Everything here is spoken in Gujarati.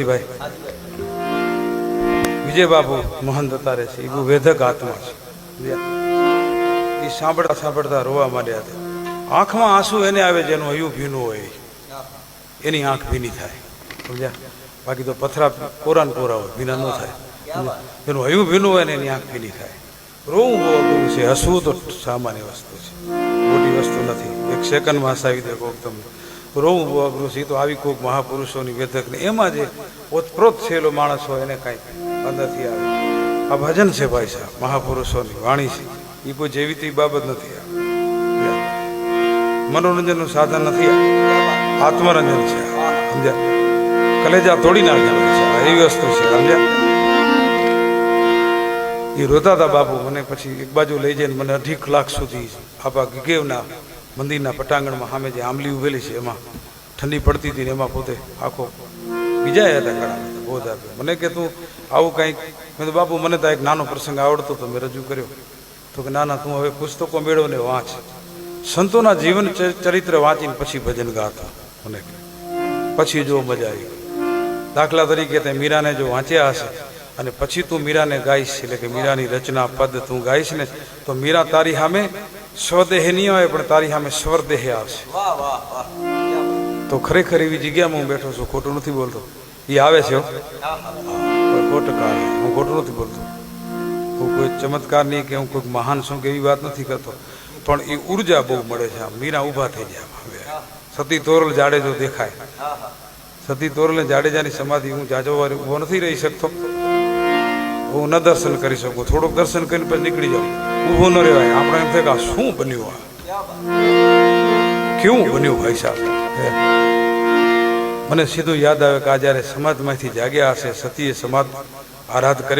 ભાઈ વિજય બાબુ, મહંત રહે છે. એ વેધક આત્મા છે. એ સાંભળતા સાંભળતા રોવા માંડ્યા હતા આંખમાં આંસુ એને આવે જેનું હયું ભીનું હોય. એની આંખ ભીની થાય. સમજ્યા? બાકી તો પથરા કોરા ને કોરા હોય, ભીના ન થાય. એનું હયું ભીનું હોય ને એની આંખ ભીની થાય. રોવું બહુ છે. હસવું તો સામાન્ય વસ્તુ છે. મોટી વસ્તુ નથી. એક સેકન્ડમાં હસાવી દે કોક તમને. અઘરું છે, તો આવી કોઈક મહાપુરુષોની વેધકને એમાં જે ઓતપ્રોત થયેલો માણસ હોય એને કાંઈ અંદરથી આવે. આ ભજન છે ભાઈ સાહેબ, મહાપુરુષોની વાણી છે. એ કોઈ જેવી તેવી બાબત નથી આ. મનોરંજનનું સાધન નથી આત્મરંજન છે સમજ્યા? કલેજા તોડી નાખેલું છે એવી વસ્તુ છે, સમજ્યા? એ રોતા હતા બાપુ મને પછી એક બાજુ લઈ જઈને મને અઢી કલાક સુધી આપા ગીગેવના મંદિરના પટાંગણમાં સામે જે આંબલી ઉભેલી છે, એમાં ઠંડી પડતી હતી ને એમાં પોતે આખો બીજા હતા ઘણા બહુ આપ્યો મને કે તું આવું કંઈક, મેં તો બાપુ, મને તો એક નાનો પ્રસંગ આવડતો તો મેં રજૂ કર્યો. તો કે ના ના તું હવે પુસ્તકો મેળવ ને વાંચ. સંતોના જીવન ચરિત્ર વાંચીને પછી ભજન ગાતા, મને પછી જો મજા આવી દાખલા તરીકે તે મીરાને જો વાંચ્યા હશે, અને પછી તું મીરાને ગાઈશ, એટલે કે મીરાની રચના, પદ તું ગાઈશ ને, તો મીરા તારી સામે સ્વદેહ નહીં આવે પણ તારી સામે સ્વરદેહ આવશે. તો ખરેખર એવી જગ્યામાં હું બેઠો છું ખોટું નથી બોલતો. એ આવે છે હો. ખોટું કાઢે હું ખોટું નથી બોલતો. હું કોઈ ચમત્કાર નહીં કે હું કોઈ મહાન છું કે એવી વાત નથી કરતો. પણ એ ઊર્જા બહુ મળે છે આમ. મીરા ઊભા થઈ જાય હવે. સતી તોરલ જાડેજો દેખાય. સતી તોરલ જાડેજાની સમાધિ હું જાજો વાર ઊભો નથી રહી શકતો. હું ન દર્શન કરી શકું. થોડુંક દર્શન કરીને પછી નીકળી જાઉં. ઊભો ન રહેવાય. આપણે એમ થાય કે શું બન્યું આ? કેવું બન્યું ભાઈ સાહેબ? મને સીધું યાદ આવે કે આ જ્યારે સમાજમાંથી જાગ્યા હશે, સતીએ સમાજ આરાધ કરી